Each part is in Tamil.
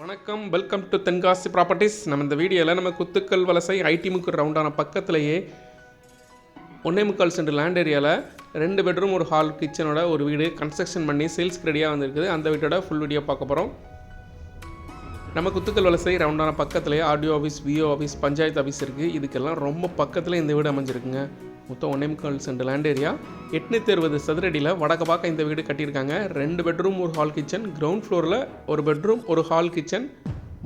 வணக்கம். வெல்கம் டு தென்காசி ப்ராப்பர்ட்டிஸ் நம்ம இந்த வீடியோவில் நம்ம குத்துக்கல் வலசை ஐடி முக்கு ரவுண்டான பக்கத்துலேயே ஒன்னே முக்கால் சென்ட் லேண்ட் ஏரியாவில் ரெண்டு பெட்ரூம் ஒரு ஹால் கிச்சனோட ஒரு வீடு கன்ஸ்ட்ரக்ஷன் பண்ணி சேல்ஸ்க்கு ரெடியாக வந்திருக்குது. அந்த வீட்டோட ஃபுல் வீடியோ பார்க்க போகிறோம் நம்ம குத்துக்கல் வலசை ரவுண்டான பக்கத்துலேயே RTO office VO office panchayat office இருக்குது இதுக்கெல்லாம் ரொம்ப பக்கத்தில் இந்த வீடு அமைஞ்சிருக்குங்க. மொத்தம் ஒன்றே முக்கால் சென்ட் லேண்ட் ஏரியா எட்நூற்றி அறுபது சதுரடியில் வடக்கு பார்க்க இந்த வீடு கட்டியிருக்காங்க. ரெண்டு பெட்ரூம் ஒரு ஹால் கிச்சன் கிரவுண்ட் ஃப்ளோரில் ஒரு பெட்ரூம் ஒரு ஹால் கிச்சன்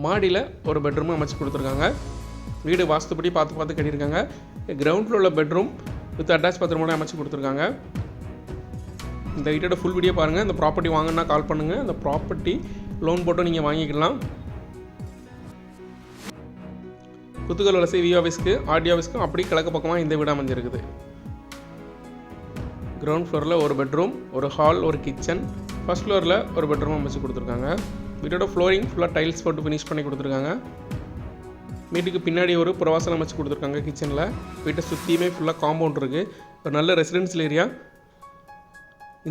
மாடியில் ஒரு பெட்ரூம் அமைச்சு கொடுத்துருக்காங்க. வீடு வாஸ்துப்படி பார்த்து பார்த்து கட்டியிருக்காங்க. கிரவுண்ட் ஃப்ளோரில் பெட்ரூம் வித் அட்டாச் பாத்ரூமோட அமைச்சு கொடுத்துருக்காங்க. இந்த வீட்டோட ஃபுல் வீடியோ பாருங்கள் இந்த ப்ராப்பர்ட்டி வாங்கினா கால் பண்ணுங்கள் அந்த ப்ராப்பர்ட்டி லோன் போட்டு நீங்கள் வாங்கிக்கலாம். குத்துக்கல் வலசை வி ஆஃபீஸ்க்கு ஆர்டி ஆஃபீஸ்க்கும் அப்படி கிழக்கு பக்கமாக இந்த வீடு அமைஞ்சிருக்குது. கிரவுண்ட் ஃப்ளோரில் ஒரு பெட்ரூம் ஒரு ஹால் ஒரு கிச்சன் ஃபர்ஸ்ட் ஃப்ளோரில் ஒரு பெட்ரூம் அமைச்சு கொடுத்துருக்காங்க. வீட்டோட ஃப்ளோரிங் ஃபுல்லாக டைல்ஸ் போட்டு ஃபினிஷ் பண்ணி கொடுத்துருக்காங்க. வீட்டுக்கு பின்னாடி ஒரு புறவாசல் அமைச்சு கொடுத்துருக்காங்க கிச்சனில் வீட்டை சுற்றியுமே ஃபுல்லாக காம்பவுண்ட் இருக்குது ஒரு நல்ல ரெசிடென்சியல் ஏரியா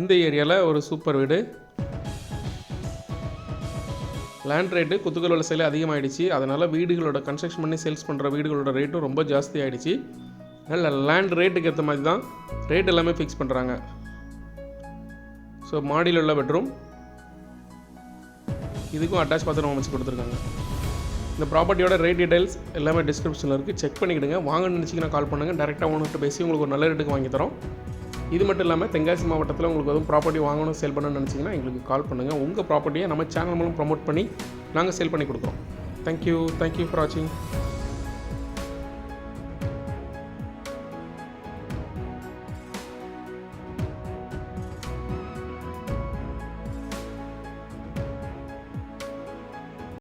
இந்த ஏரியாவில் ஒரு சூப்பர் வீடு. லேண்ட் ரேட்டு குத்துக்கல் வலசையில் அதிகமாகிடுச்சு அதனால் வீடுகளோட கன்ஸ்ட்ரக்ஷன் பண்ணி சேல்ஸ் பண்ணுற வீடுகளோட ரேட்டும் ரொம்ப ஜாஸ்தி ஆகிடுச்சு அதனால் லேண்ட் ரேட்டுக்கு ஏற்ற மாதிரி தான் ரேட் எல்லாமே ஃபிக்ஸ் பண்ணுறாங்க ஸோ மாடியில் உள்ள பெட்ரூம் இதுக்கும் அட்டாச் பாத்ரூம் அமைச்சு கொடுத்துருக்காங்க. இந்த ப்ராப்பர்ட்டியோட ரேட் டீடைல்ஸ் எல்லாமே டிஸ்கிரிப்ஷனில் இருக்குது செக் பண்ணிக்கிடுங்க. வாங்க நினச்சிங்கன்னா கால் பண்ணுங்கள் டேரெக்டாக ஓனர்கிட்ட பேசி உங்களுக்கு ஒரு நல்ல ரேட்டுக்கு வாங்கி தரோம். இது மட்டும் இல்லாமல் தென்காசி மாவட்டத்தில் உங்களுக்கு எதுவும் ப்ராப்பர்ட்டி வாங்கணும் சேல் பண்ணணும்னு நினச்சிங்கன்னா எங்களுக்கு கால் பண்ணுங்கள் உங்கள் ப்ராப்பர்ட்டியை நம்ம சேனல் மூலம் ப்ரோமோட் பண்ணி நாங்கள் சேல் பண்ணி கொடுக்குறோம். தேங்க்யூ தேங்க்யூ ஃபார் வாட்சிங்